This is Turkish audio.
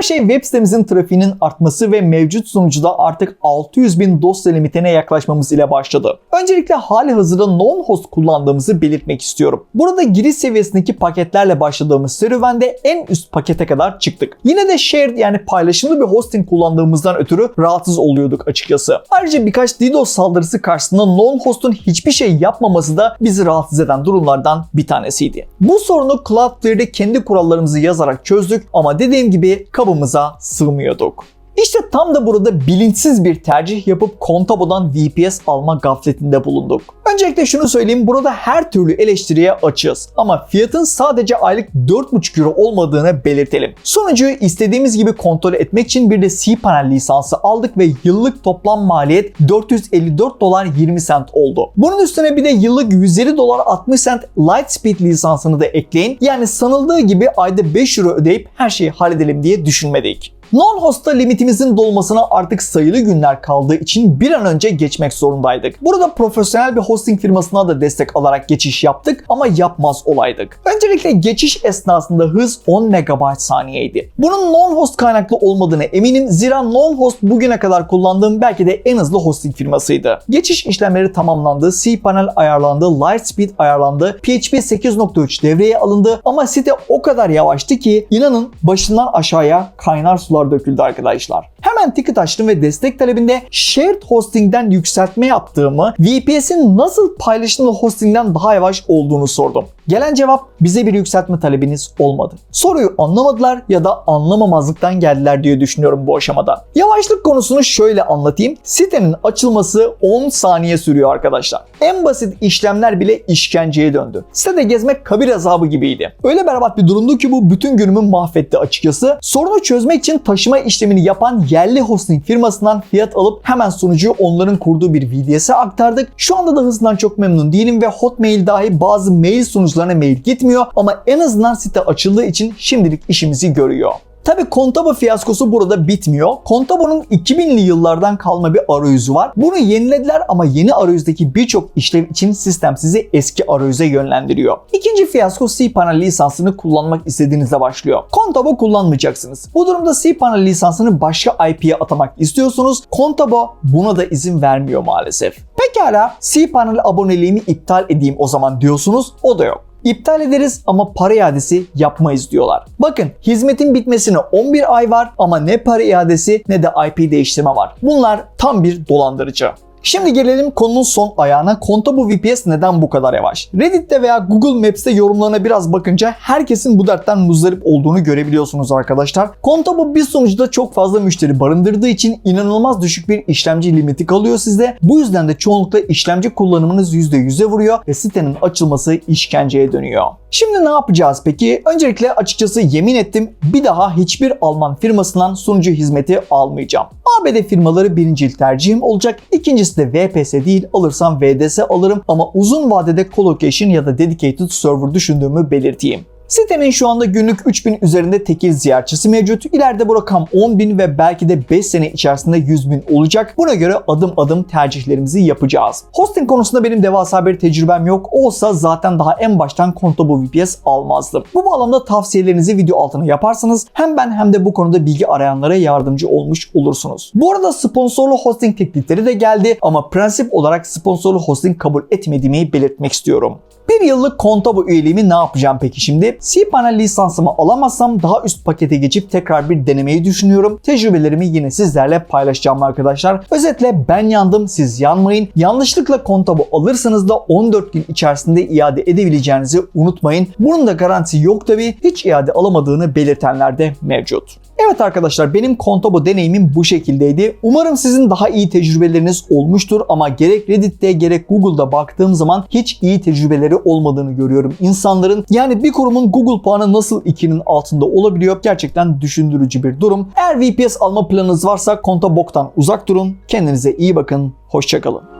Her şey web sitemizin trafiğinin artması ve mevcut sunucuda artık 600 bin dosya limitine yaklaşmamız ile başladı. Öncelikle hali hazırda non-host kullandığımızı belirtmek istiyorum. Burada giriş seviyesindeki paketlerle başladığımız serüvende en üst pakete kadar çıktık. Yine de shared yani paylaşımlı bir hosting kullandığımızdan ötürü rahatsız oluyorduk açıkçası. Ayrıca birkaç DDoS saldırısı karşısında non-host'un hiçbir şey yapmaması da bizi rahatsız eden durumlardan bir tanesiydi. Bu sorunu Cloudflare'de kendi kurallarımızı yazarak çözdük ama dediğim gibi kabımıza sığmıyorduk. İşte tam da burada bilinçsiz bir tercih yapıp Contabo'dan VPS alma gafletinde bulunduk. Öncelikle şunu söyleyeyim burada her türlü eleştiriye açığız ama fiyatın sadece aylık 4,5 euro olmadığını belirtelim. Sonucu istediğimiz gibi kontrol etmek için bir de cPanel lisansı aldık ve yıllık toplam maliyet 454 dolar 20 sent oldu. Bunun üstüne bir de yıllık 150 dolar 60 sent Lightspeed lisansını da ekleyin. Yani sanıldığı gibi ayda 5 euro ödeyip her şeyi halledelim diye düşünmedik. Non-host'ta limitimizin dolmasına artık sayılı günler kaldığı için bir an önce geçmek zorundaydık. Burada profesyonel bir hosting firmasına da destek alarak geçiş yaptık ama yapmaz olaydık. Öncelikle geçiş esnasında hız 10 MB saniyeydi. Bunun non-host kaynaklı olmadığını eminim zira non-host bugüne kadar kullandığım belki de en hızlı hosting firmasıydı. Geçiş işlemleri tamamlandı, cPanel ayarlandı, Lightspeed ayarlandı, PHP 8.3 devreye alındı ama site o kadar yavaştı ki inanın başından aşağıya kaynar sular döküldü arkadaşlar. Hemen ticket açtım ve destek talebinde shared hosting'den yükseltme yaptığımı, VPS'in nasıl paylaşımlı hosting'den daha yavaş olduğunu sordum. Gelen cevap bize bir yükseltme talebiniz olmadı. Soruyu anlamadılar ya da anlamamazlıktan geldiler diye düşünüyorum bu aşamada. Yavaşlık konusunu şöyle anlatayım. Sitenin açılması 10 saniye sürüyor arkadaşlar. En basit işlemler bile işkenceye döndü. Sitede gezmek kabir azabı gibiydi. Öyle berbat bir durumdu ki bu bütün günümü mahvetti açıkçası. Sorunu çözmek için taşıma işlemini yapan yerli hosting firmasından fiyat alıp hemen sunucuyu onların kurduğu bir VDS'e aktardık. Şu anda da hızından çok memnun değilim ve Hotmail dahi bazı mail sunucularına mail gitmiyor ama en azından site açıldığı için şimdilik işimizi görüyor. Tabi Contabo fiyaskosu burada bitmiyor. Contabo'nun 2000'li yıllardan kalma bir arayüzü var. Bunu yenilediler ama yeni arayüzdeki birçok işlev için sistem sizi eski arayüze yönlendiriyor. İkinci fiyasko cPanel lisansını kullanmak istediğinizde başlıyor. Contabo kullanmayacaksınız. Bu durumda cPanel lisansını başka IP'ye atamak istiyorsunuz. Contabo buna da izin vermiyor maalesef. Pekala cPanel aboneliğimi iptal edeyim o zaman diyorsunuz. O da yok. İptal ederiz ama para iadesi yapmayız diyorlar. Bakın hizmetin bitmesine 11 ay var ama ne para iadesi ne de IP değiştirme var. Bunlar tam bir dolandırıcı. Şimdi gelelim konunun son ayağına. Contabo VPS neden bu kadar yavaş? Reddit'te veya Google Maps'te yorumlarına biraz bakınca herkesin bu dertten muzdarip olduğunu görebiliyorsunuz arkadaşlar. Contabo bir sunucuda çok fazla müşteri barındırdığı için inanılmaz düşük bir işlemci limiti kalıyor sizde. Bu yüzden de çoğunlukla işlemci kullanımınız %100'e vuruyor ve sitenin açılması işkenceye dönüyor. Şimdi ne yapacağız peki? Öncelikle açıkçası yemin ettim bir daha hiçbir Alman firmasından sunucu hizmeti almayacağım. ABD firmaları birinci tercihim olacak. İkincisi de VPS değil alırsam VDS alırım ama uzun vadede colocation ya da dedicated server düşündüğümü belirteyim. Sitenin şu anda günlük 3000 üzerinde tekil ziyaretçisi mevcut. İleride bu rakam 10.000 ve belki de 5 sene içerisinde 100.000 olacak. Buna göre adım adım tercihlerimizi yapacağız. Hosting konusunda benim devasa bir tecrübem yok. Olsa zaten daha en baştan Contabo VPS almazdım. Bu bağlamda tavsiyelerinizi video altına yaparsanız hem ben hem de bu konuda bilgi arayanlara yardımcı olmuş olursunuz. Bu arada sponsorlu hosting teklifleri de geldi ama prensip olarak sponsorlu hosting kabul etmediğimi belirtmek istiyorum. Bir yıllık Contabo üyeliğimi ne yapacağım peki şimdi? cPanel lisansımı alamazsam daha üst pakete geçip tekrar bir denemeyi düşünüyorum. Tecrübelerimi yine sizlerle paylaşacağım arkadaşlar. Özetle ben yandım siz yanmayın. Yanlışlıkla Contabo alırsanız da 14 gün içerisinde iade edebileceğinizi unutmayın. Bunun da garantisi yok tabi. Hiç iade alamadığını belirtenler de mevcut. Evet arkadaşlar benim Contabo deneyimim bu şekildeydi. Umarım sizin daha iyi tecrübeleriniz olmuştur ama gerek Reddit'te gerek Google'da baktığım zaman hiç iyi tecrübeleri olmadığını görüyorum insanların. Yani bir kurumun Google puanı nasıl 2'nin altında olabiliyor? Gerçekten düşündürücü bir durum. Eğer VPS alma planınız varsa Contabo'dan uzak durun. Kendinize iyi bakın. Hoşçakalın.